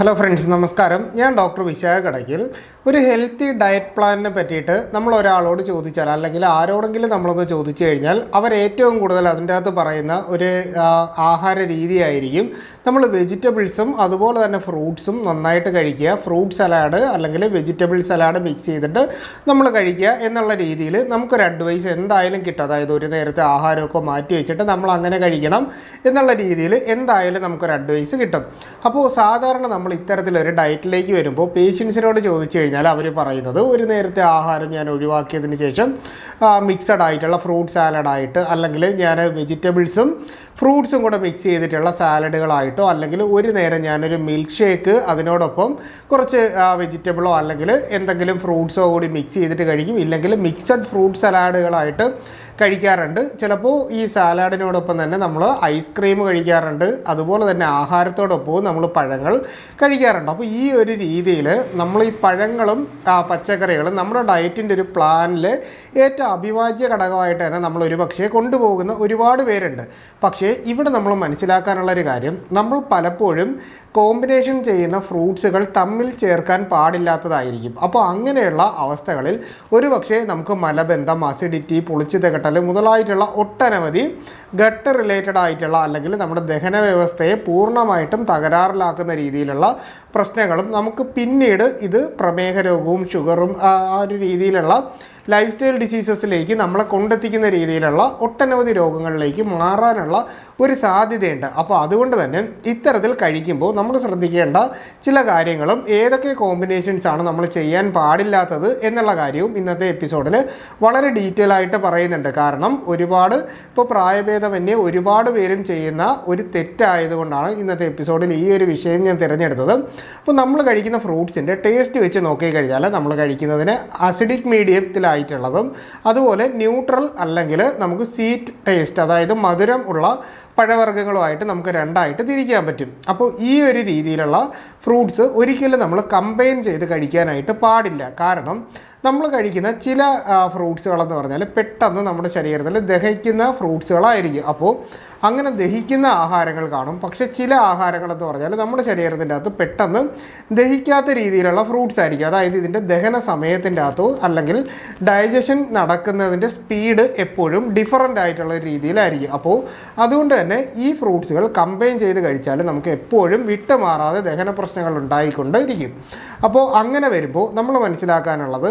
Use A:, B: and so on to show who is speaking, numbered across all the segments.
A: Hello friends നമസ്കാരം. ഞാൻ doctor Vishakha Kadakkal ഒരു ഹെൽത്തി ഡയറ്റ് പ്ലാനിനെ പറ്റിയിട്ട് നമ്മൾ ഒരാളോട് ചോദിച്ചാൽ അല്ലെങ്കിൽ ആരോടെങ്കിലും നമ്മളൊന്ന് ചോദിച്ചു കഴിഞ്ഞാൽ അവർ ഏറ്റവും കൂടുതൽ അതിന്റെ അകത്ത് പറയുന്ന ഒരു ആഹാര രീതിയായിരിക്കും നമ്മൾ വെജിറ്റബിൾസും അതുപോലെ തന്നെ ഫ്രൂട്ട്സും നന്നായിട്ട് കഴിക്കുക. ഫ്രൂട്ട് സലാഡ് അല്ലെങ്കിൽ വെജിറ്റബിൾ സലാഡ് മിക്സ് ചെയ്തിട്ട് നമ്മൾ കഴിക്കുക എന്നുള്ള രീതിയിൽ നമുക്കൊരു അഡ്വൈസ് എന്തായാലും കിട്ടും. അതായത് ഒരു നേരത്തെ ആഹാരമൊക്കെ മാറ്റി വെച്ചിട്ട് നമ്മൾ അങ്ങനെ കഴിക്കണം എന്നുള്ള രീതിയിൽ എന്തായാലും നമുക്കൊരു അഡ്വൈസ് കിട്ടും. അപ്പോൾ സാധാരണ നമ്മൾ ഇത്തരത്തിലൊരു ഡയറ്റിലേക്ക് വരുമ്പോൾ പേഷ്യൻസിനോട് ചോദിച്ചു കഴിഞ്ഞാൽ അവർ പറയുന്നത് ഒരു നേരത്തെ ആഹാരം ഞാൻ ഒഴിവാക്കിയതിന് ശേഷം മിക്സഡ് ആയിട്ടുള്ള ഫ്രൂട്ട് സാലഡായിട്ട് അല്ലെങ്കിൽ ഞാൻ വെജിറ്റബിൾസും ഫ്രൂട്ട്സും കൂടെ മിക്സ് ചെയ്തിട്ടുള്ള സാലഡുകളായിട്ടോ അല്ലെങ്കിൽ ഒരു നേരം ഞാനൊരു മിൽക്ക് ഷേക്ക് അതിനോടൊപ്പം കുറച്ച് വെജിറ്റബിളോ അല്ലെങ്കിൽ എന്തെങ്കിലും ഫ്രൂട്ട്സോ കൂടി മിക്സ് ചെയ്തിട്ട് കഴിക്കും. ഇല്ലെങ്കിൽ മിക്സഡ് ഫ്രൂട്ട് സലാഡുകളായിട്ട് കഴിക്കാറുണ്ട്. ചിലപ്പോൾ ഈ സാലാഡിനോടൊപ്പം തന്നെ നമ്മൾ ഐസ്ക്രീം കഴിക്കാറുണ്ട്. അതുപോലെ തന്നെ ആഹാരത്തോടൊപ്പവും നമ്മൾ പഴങ്ങൾ കഴിക്കാറുണ്ട്. അപ്പോൾ ഈ ഒരു രീതിയിൽ നമ്മൾ ഈ പഴങ്ങളും പച്ചക്കറികളും നമ്മുടെ ഡയറ്റിന്റെ ഒരു പ്ലാനിൽ ഏറ്റവും അഭിവാജ്യ ഘടകമായിട്ട് തന്നെ നമ്മൾ ഒരു പക്ഷേ കൊണ്ടുപോകുന്ന ഒരുപാട് പേരുണ്ട്. പക്ഷേ ഇവിടെ നമ്മൾ മനസ്സിലാക്കാനുള്ള ഒരു കാര്യം നമ്മൾ പലപ്പോഴും കോമ്പിനേഷൻ ചെയ്യുന്ന ഫ്രൂട്ട്സുകൾ തമ്മിൽ ചേർക്കാൻ പാടില്ലാത്തതായിരിക്കും. അപ്പോൾ അങ്ങനെയുള്ള അവസ്ഥകളിൽ ഒരു പക്ഷേ നമുക്ക് മലബന്ധം അസിഡിറ്റി പുളിച്ചു തികട്ടൽ മുതലായിട്ടുള്ള ഒട്ടനവധി ഗട്ട് റിലേറ്റഡ് ആയിട്ടുള്ള അല്ലെങ്കിൽ നമ്മുടെ ദഹന വ്യവസ്ഥയെ പൂർണമായിട്ടും തകരാറിലാക്കുന്ന രീതിയിലുള്ള പ്രശ്നങ്ങളും നമുക്ക് പിന്നീട് ഇത് പ്രമേഹ രോഗവും ഷുഗറും ആ ഒരു രീതിയിലുള്ള ലൈഫ് സ്റ്റൈൽ ഡിസീസസിലേക്ക് നമ്മളെ കൊണ്ടെത്തിക്കുന്ന രീതിയിലുള്ള ഒട്ടനവധി രോഗങ്ങളിലേക്ക് മാറാനുള്ള ഒരു സാധ്യതയുണ്ട്. അപ്പോൾ അതുകൊണ്ട് തന്നെ ഇത്തരത്തിൽ കഴിക്കുമ്പോൾ നമ്മൾ ശ്രദ്ധിക്കേണ്ട ചില കാര്യങ്ങളും ഏതൊക്കെ കോമ്പിനേഷൻസ് ആണ് നമ്മൾ ചെയ്യാൻ പാടില്ലാത്തത് എന്നുള്ള കാര്യവും ഇന്നത്തെ എപ്പിസോഡിൽ വളരെ ഡീറ്റെയിൽ ആയിട്ട് പറയുന്നുണ്ട്. കാരണം ഒരുപാട് ഇപ്പോൾ പ്രായഭേദമന്യേ ഒരുപാട് പേരും ചെയ്യുന്ന ഒരു തെറ്റായതുകൊണ്ടാണ് ഇന്നത്തെ എപ്പിസോഡിൽ ഈ ഒരു വിഷയം ഞാൻ തിരഞ്ഞെടുത്തത്. അപ്പോൾ നമ്മൾ കഴിക്കുന്ന ഫ്രൂട്ട്സിന്റെ ടേസ്റ്റ് വെച്ച് നോക്കി കഴിഞ്ഞാൽ നമ്മൾ കഴിക്കുന്നതിന് അസിഡിക് മീഡിയത്തിലായിട്ടുള്ളതും അതുപോലെ ന്യൂട്രൽ അല്ലെങ്കിൽ നമുക്ക് സീറ്റ് ടേസ്റ്റ് അതായത് മധുരം ഉള്ള പഴവർഗങ്ങളുമായിട്ട് നമുക്ക് രണ്ടായിട്ട് തിരിക്കാൻ പറ്റും. അപ്പോൾ ഈ ഒരു രീതിയിലുള്ള ഫ്രൂട്ട്സ് ഒരിക്കലും നമ്മൾ കമ്പൈൻ ചെയ്ത് കഴിക്കാനായിട്ട് പാടില്ല. കാരണം നമ്മൾ കഴിക്കുന്ന ചില ഫ്രൂട്ട്സുകളെന്ന് പറഞ്ഞാൽ പെട്ടെന്ന് നമ്മുടെ ശരീരത്തിൽ ദഹിക്കുന്ന ഫ്രൂട്ട്സുകളായിരിക്കും അപ്പോൾ അങ്ങനെ ദഹിക്കുന്ന ആഹാരങ്ങൾ കാണും. പക്ഷേ ചില ആഹാരങ്ങളെന്ന് പറഞ്ഞാൽ നമ്മുടെ ശരീരത്തിന്റെ അകത്ത് പെട്ടെന്ന് ദഹിക്കാത്ത രീതിയിലുള്ള ഫ്രൂട്ട്സ് ആയിരിക്കും. അതായത് ഇതിന്റെ ദഹന സമയത്തിന്റെ അകത്തോ അല്ലെങ്കിൽ ഡൈജഷൻ നടക്കുന്നതിന്റെ സ്പീഡ് എപ്പോഴും ഡിഫറന്റ് ആയിട്ടുള്ള രീതിയിലായിരിക്കും. അപ്പോൾ അതുകൊണ്ട് തന്നെ ഈ ഫ്രൂട്ട്സുകൾ കമ്പൈൻ ചെയ്ത് കഴിച്ചാൽ നമുക്ക് എപ്പോഴും വിട്ടുമാറാതെ ദഹന പ്രശ്നങ്ങൾ ഉണ്ടായിക്കൊണ്ടിരിക്കും അപ്പോൾ അങ്ങനെ വരുമ്പോൾ നമ്മൾ മനസ്സിലാക്കാനുള്ളത്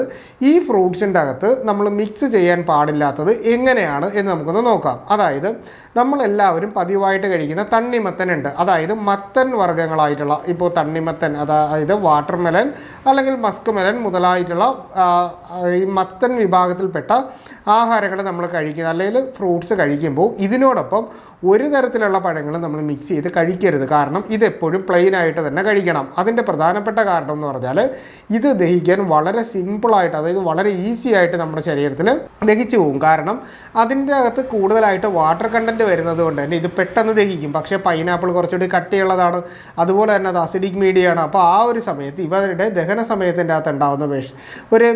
A: ഈ ഫ്രൂട്ട്സിന്റെ അകത്ത് നമ്മൾ മിക്സ് ചെയ്യാൻ പാടില്ലാത്തത് എങ്ങനെയാണ് എന്ന് നമുക്കൊന്ന് നോക്കാം. അതായത് നമ്മളെല്ലാവരും പതിവായിട്ട് കഴിക്കുന്ന തണ്ണിമത്തൻ ഉണ്ട്. അതായത് മത്തൻ വർഗങ്ങളായിട്ടുള്ള ഇപ്പോൾ തണ്ണിമത്തൻ അതായത് വാട്ടർ മെലൻ അല്ലെങ്കിൽ മസ്ക് മെലൻ മുതലായിട്ടുള്ള ഈ മത്തൻ വിഭാഗത്തിൽപ്പെട്ട ആഹാരങ്ങൾ നമ്മൾ കഴിക്കുന്ന അല്ലെങ്കിൽ ഫ്രൂട്ട്സ് കഴിക്കുമ്പോൾ ഇതിനോടൊപ്പം ഒരു തരത്തിലുള്ള പഴങ്ങൾ നമ്മൾ മിക്സ് ചെയ്ത് കഴിക്കരുത്. കാരണം ഇതെപ്പോഴും പ്ലെയിൻ ആയിട്ട് തന്നെ കഴിക്കണം. അതിന്റെ പ്രധാനപ്പെട്ട കാരണം എന്ന് പറഞ്ഞാൽ ഇത് ദഹിക്കാൻ വളരെ സിമ്പിളായിട്ട് അതായത് വളരെ ഈസി ആയിട്ട് നമ്മുടെ ശരീരത്തിൽ ദഹിച്ചു പോകും. കാരണം അതിന്റെ അകത്ത് കൂടുതലായിട്ട് വാട്ടർ കണ്ടന്റ് വരുന്നത് കൊണ്ട് തന്നെ ഇത് പെട്ടെന്ന് ദഹിക്കും. പക്ഷേ പൈനാപ്പിൾ കുറച്ചുകൂടി കട്ടിയുള്ളതാണ്. അതുപോലെ തന്നെ അത് അസിഡിക് മീഡിയയാണ് അപ്പോൾ ആ ഒരു സമയത്ത് ഇവരുടെ ദഹന സമയത്തിന്റെ അകത്ത് ഉണ്ടാകുന്ന ഒരു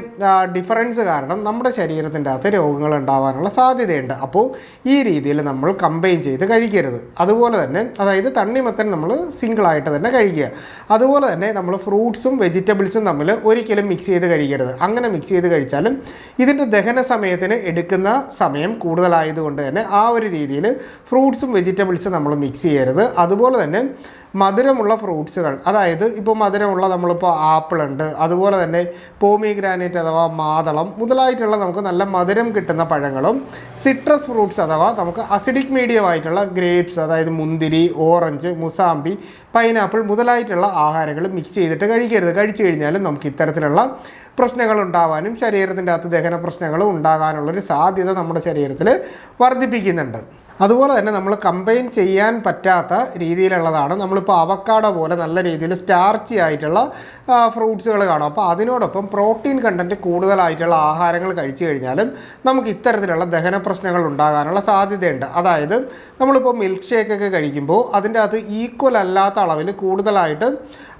A: ഡിഫറൻസ് കാരണം നമ്മുടെ ശരീരത്തിന്റെ അകത്ത് രോഗങ്ങൾ ഉണ്ടാകാനുള്ള സാധ്യതയുണ്ട്. അപ്പോൾ ഈ രീതിയിൽ നമ്മൾ കമ്പൈൻ ചെയ്ത് കഴിക്കരുത്. അതുപോലെ തന്നെ അതായത് തണ്ണിമത്തൻ നമ്മൾ സിംഗിളായിട്ട് തന്നെ കഴിക്കുക. അതുപോലെ തന്നെ നമ്മൾ ഫ്രൂട്ട്സും വെജിറ്റബിൾസും തമ്മിൽ ഒരിക്കലും മിക്സ് ചെയ്ത് കഴിക്കരുത്. അങ്ങനെ മിക്സ് ചെയ്ത് കഴിച്ചാലും ഇതിന്റെ ദഹന സമയത്തിന് എടുക്കുന്ന സമയം കൂടുതലായതുകൊണ്ട് തന്നെ ആ ഒരു രീതിയിൽ ഫ്രൂട്ട്സും വെജിറ്റബിൾസും നമ്മൾ മിക്സ് ചെയ്യരുത്. അതുപോലെ തന്നെ മധുരമുള്ള ഫ്രൂട്ട്സുകൾ. അതായത് ഇപ്പോൾ മധുരമുള്ള നമ്മളിപ്പോൾ ആപ്പിൾ ഉണ്ട് അതുപോലെ തന്നെ പോമിഗ്രാനൈറ്റ് അഥവാ മാതളം മുതലായിട്ടുള്ള നമുക്ക് നല്ല മധുരം കിട്ടുന്ന പഴങ്ങളും സിട്രസ് ഫ്രൂട്ട്സ് അഥവാ നമുക്ക് അസിഡിക് മീഡിയം ആയിട്ടുള്ള ഗ്രേപ്സ് അതായത് മുന്തിരി ഓറഞ്ച് മുസാമ്പി പൈനാപ്പിൾ മുതലായിട്ടുള്ള ആഹാരങ്ങൾ മിക്സ് ചെയ്തിട്ട് കഴിക്കരുത്. കഴിച്ചു കഴിഞ്ഞാലും നമുക്ക് ഇത്തരത്തിലുള്ള പ്രശ്നങ്ങൾ ഉണ്ടാവാനും ശരീരത്തിന്റെ അകത്ത് ദഹന പ്രശ്നങ്ങൾ ഉണ്ടാകാനുള്ളൊരു സാധ്യത നമ്മുടെ ശരീരത്തിൽ വർദ്ധിപ്പിക്കുന്നുണ്ട്. അതുപോലെ തന്നെ നമ്മൾ കമ്പൈൻ ചെയ്യാൻ പറ്റാത്ത രീതിയിലുള്ളതാണ് നമ്മളിപ്പോൾ അവക്കാട പോലെ നല്ല രീതിയിൽ സ്റ്റാർച്ചി ആയിട്ടുള്ള ഫ്രൂട്ട്സുകൾ കാണും. അപ്പോൾ അതിനോടൊപ്പം പ്രോട്ടീൻ കണ്ടന്റ് കൂടുതലായിട്ടുള്ള ആഹാരങ്ങൾ കഴിച്ചു കഴിഞ്ഞാലും നമുക്ക് ഇത്തരത്തിലുള്ള ദഹന പ്രശ്നങ്ങൾ ഉണ്ടാകാനുള്ള സാധ്യതയുണ്ട്. അതായത് നമ്മളിപ്പോൾ മിൽക്ക് ഷേക്കൊക്കെ കഴിക്കുമ്പോൾ അതിന്റെ അകത്ത് ഈക്വൽ അല്ലാത്ത അളവിൽ കൂടുതലായിട്ട്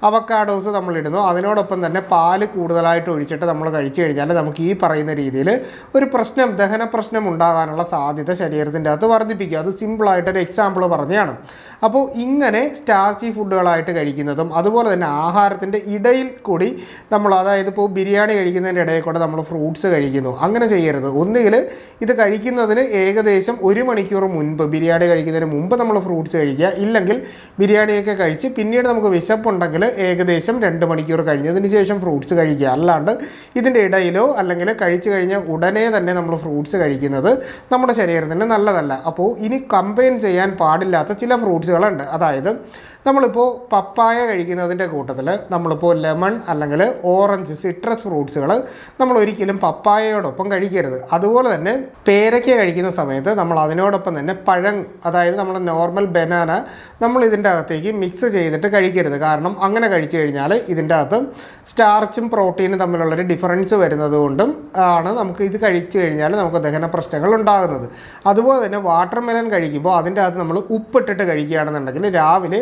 A: അവക്കാഡോസ് നമ്മളിടുന്നു. അതിനോടൊപ്പം തന്നെ പാൽ കൂടുതലായിട്ട് ഒഴിച്ചിട്ട് നമ്മൾ കഴിച്ചു കഴിഞ്ഞാൽ നമുക്ക് ഈ പറയുന്ന രീതിയിൽ ഒരു പ്രശ്നം ദഹന പ്രശ്നം ഉണ്ടാകാനുള്ള സാധ്യത ശരീരത്തിന്റെ അകത്ത് വർദ്ധിപ്പിക്കുക അത് സിമ്പിളായിട്ടൊരു എക്സാമ്പിൾ പറഞ്ഞതാണ്. അപ്പോൾ ഇങ്ങനെ സ്റ്റാർച്ചി ഫുഡുകളായിട്ട് കഴിക്കുന്നതും അതുപോലെ തന്നെ ആഹാരത്തിന്റെ ഇടയിൽ കൂടി നമ്മൾ അതായത് ഇപ്പോൾ ബിരിയാണി കഴിക്കുന്നതിന്റെ ഇടയിൽ കൂടെ നമ്മൾ ഫ്രൂട്ട്സ് കഴിക്കുന്നു. അങ്ങനെ ചെയ്യരുത്. ഒന്നുകിൽ ഇത് കഴിക്കുന്നതിന് ഏകദേശം ഒരു മണിക്കൂർ മുൻപ് ബിരിയാണി കഴിക്കുന്നതിന് മുമ്പ് നമ്മൾ ഫ്രൂട്ട്സ് കഴിക്കുക. ഇല്ലെങ്കിൽ ബിരിയാണിയൊക്കെ കഴിച്ച് പിന്നീട് നമുക്ക് വിശപ്പുണ്ടെങ്കിൽ ഏകദേശം രണ്ട് മണിക്കൂർ കഴിഞ്ഞതിന് ശേഷം ഫ്രൂട്ട്സ് കഴിക്കുക. അല്ലാണ്ട് ഇതിന്റെ ഇടയിലോ അല്ലെങ്കിൽ കഴിച്ചു കഴിഞ്ഞ ഉടനെ തന്നെ നമ്മൾ ഫ്രൂട്ട്സ് കഴിക്കുന്നത് നമ്മുടെ ശരീരത്തിന് നല്ലതല്ല. അപ്പോൾ ഇനി കമ്പൈൻ ചെയ്യാൻ പാടില്ലാത്ത ചില ഫ്രൂട്ട്സുകളുണ്ട് അതായത് നമ്മളിപ്പോൾ പപ്പായ കഴിക്കുന്നതിന്റെ കൂട്ടത്തിൽ നമ്മളിപ്പോൾ ലെമൺ അല്ലെങ്കിൽ ഓറഞ്ച് സിട്രസ് ഫ്രൂട്ട്സുകൾ നമ്മൾ ഒരിക്കലും പപ്പായയോടൊപ്പം കഴിക്കരുത്. അതുപോലെ തന്നെ പേരയ്ക്ക കഴിക്കുന്ന സമയത്ത് നമ്മൾ അതിനോടൊപ്പം തന്നെ പഴം അതായത് നമ്മൾ നോർമൽ ബനാന നമ്മൾ ഇതിന്റെ അകത്തേക്ക് മിക്സ് ചെയ്തിട്ട് കഴിക്കരുത്. കാരണം അങ്ങനെ കഴിച്ചു കഴിഞ്ഞാൽ ഇതിന്റെ അകത്ത് സ്റ്റാർച്ചും പ്രോട്ടീനും തമ്മിലുള്ളൊരു ഡിഫറൻസ് വരുന്നത് കൊണ്ടും ആണ് നമുക്ക് ഇത് കഴിച്ചു കഴിഞ്ഞാൽ നമുക്ക് ദഹന പ്രശ്നങ്ങൾ ഉണ്ടാകുന്നത്. അതുപോലെ തന്നെ വാട്ടർ മെലൻ കഴിക്കുമ്പോൾ അതിന്റെ അകത്ത് നമ്മൾ ഉപ്പിട്ടിട്ട് കഴിക്കുകയാണെന്നുണ്ടെങ്കിൽ രാവിലെ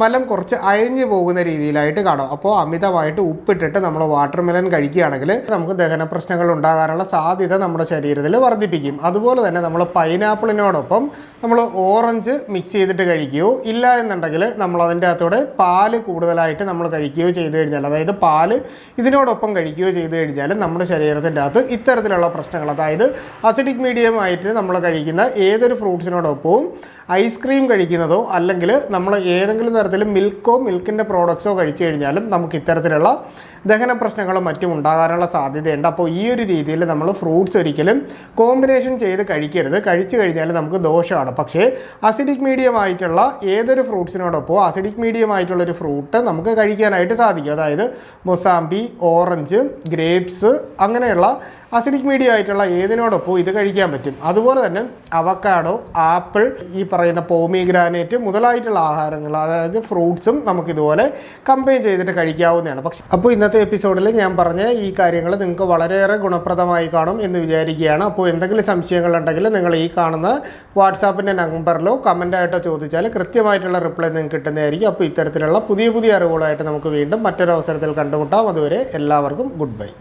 A: മലം കുറച്ച് അയഞ്ഞു പോകുന്ന രീതിയിലായിട്ട് കാണും. അപ്പോൾ അമിതമായിട്ട് ഉപ്പിട്ടിട്ട് നമ്മൾ വാട്ടർ മെലൻ കഴിക്കുകയാണെങ്കിൽ നമുക്ക് ദഹന പ്രശ്നങ്ങൾ ഉണ്ടാകാനുള്ള സാധ്യത നമ്മുടെ ശരീരത്തിൽ വർദ്ധിപ്പിക്കും. അതുപോലെ തന്നെ നമ്മൾ പൈനാപ്പിളിനോടൊപ്പം നമ്മൾ ഓറഞ്ച് മിക്സ് ചെയ്തിട്ട് കഴിക്കുകയോ ഇല്ല എന്നുണ്ടെങ്കിൽ നമ്മൾ അതിന്റെ അകത്തോടെ പാൽ കൂടുതലായിട്ട് നമ്മൾ കഴിക്കുകയോ ചെയ്തു കഴിഞ്ഞാൽ അതായത് പാൽ ഇതിനോടൊപ്പം കഴിക്കുകയോ ചെയ്തു കഴിഞ്ഞാൽ നമ്മുടെ ശരീരത്തിന്റെ അകത്ത് ഇത്തരത്തിലുള്ള പ്രശ്നങ്ങൾ അതായത് അസിഡിക് മീഡിയം ആയിട്ട് നമ്മൾ കഴിക്കുന്ന ഏതൊരു ഫ്രൂട്ട്സിനോടൊപ്പവും ഐസ്ക്രീം കഴിക്കുന്നതോ അല്ലെങ്കിൽ നമ്മൾ ഏതെങ്കിലും തരത്തിൽ മിൽക്കോ മിൽക്കിന്റെ പ്രോഡക്ട്സോ കഴിച്ചു കഴിഞ്ഞാലും നമുക്ക് ഇത്തരത്തിലുള്ള ദഹന പ്രശ്നങ്ങളും മറ്റും ഉണ്ടാകാനുള്ള സാധ്യതയുണ്ട്. അപ്പോൾ ഈ ഒരു രീതിയിൽ നമ്മൾ ഫ്രൂട്ട്സ് ഒരിക്കലും കോമ്പിനേഷൻ ചെയ്ത് കഴിക്കരുത്. കഴിച്ചു കഴിഞ്ഞാൽ നമുക്ക് ദോഷമാണ്. പക്ഷേ അസിഡിക് മീഡിയം ആയിട്ടുള്ള ഏതൊരു ഫ്രൂട്ട്സിനോടൊപ്പം അസിഡിക് മീഡിയം ആയിട്ടുള്ള ഒരു ഫ്രൂട്ട് നമുക്ക് കഴിക്കാനായിട്ട് സാധിക്കും. അതായത് മൊസാമ്പി ഓറഞ്ച് ഗ്രേപ്സ് അങ്ങനെയുള്ള അസിഡിക് മീഡിയ ആയിട്ടുള്ള ഏതിനോടൊപ്പം ഇത് കഴിക്കാൻ പറ്റും. അതുപോലെ തന്നെ അവക്കാഡോ ആപ്പിൾ ഈ പറയുന്ന പോമിഗ്രാനേറ്റ് മുതലായിട്ടുള്ള ആഹാരങ്ങൾ അതായത് ഫ്രൂട്ട്സും നമുക്ക് ഇതുപോലെ കമ്പൈൻ ചെയ്തിട്ട് കഴിക്കാവുന്നതാണ്. പക്ഷെ അപ്പോൾ ഇന്നത്തെ എപ്പിസോഡിൽ ഞാൻ പറഞ്ഞ ഈ കാര്യങ്ങൾ നിങ്ങൾക്ക് വളരെയേറെ ഗുണപ്രദമായി കാണും എന്ന് വിചാരിക്കുകയാണ്. അപ്പോൾ എന്തെങ്കിലും സംശയങ്ങളുണ്ടെങ്കിൽ നിങ്ങൾ ഈ കാണുന്ന വാട്സാപ്പിന്റെ നമ്പറിലോ കമന്റായിട്ടോ ചോദിച്ചാൽ കൃത്യമായിട്ടുള്ള റിപ്ലൈ നിങ്ങൾക്ക് കിട്ടുന്നതായിരിക്കും. അപ്പോൾ ഇത്തരത്തിലുള്ള പുതിയ പുതിയ അറിവുകളായിട്ട് നമുക്ക് വീണ്ടും മറ്റൊരു അവസരത്തിൽ കണ്ടുമുട്ടാം. അതുവരെ എല്ലാവർക്കും ഗുഡ് ബൈ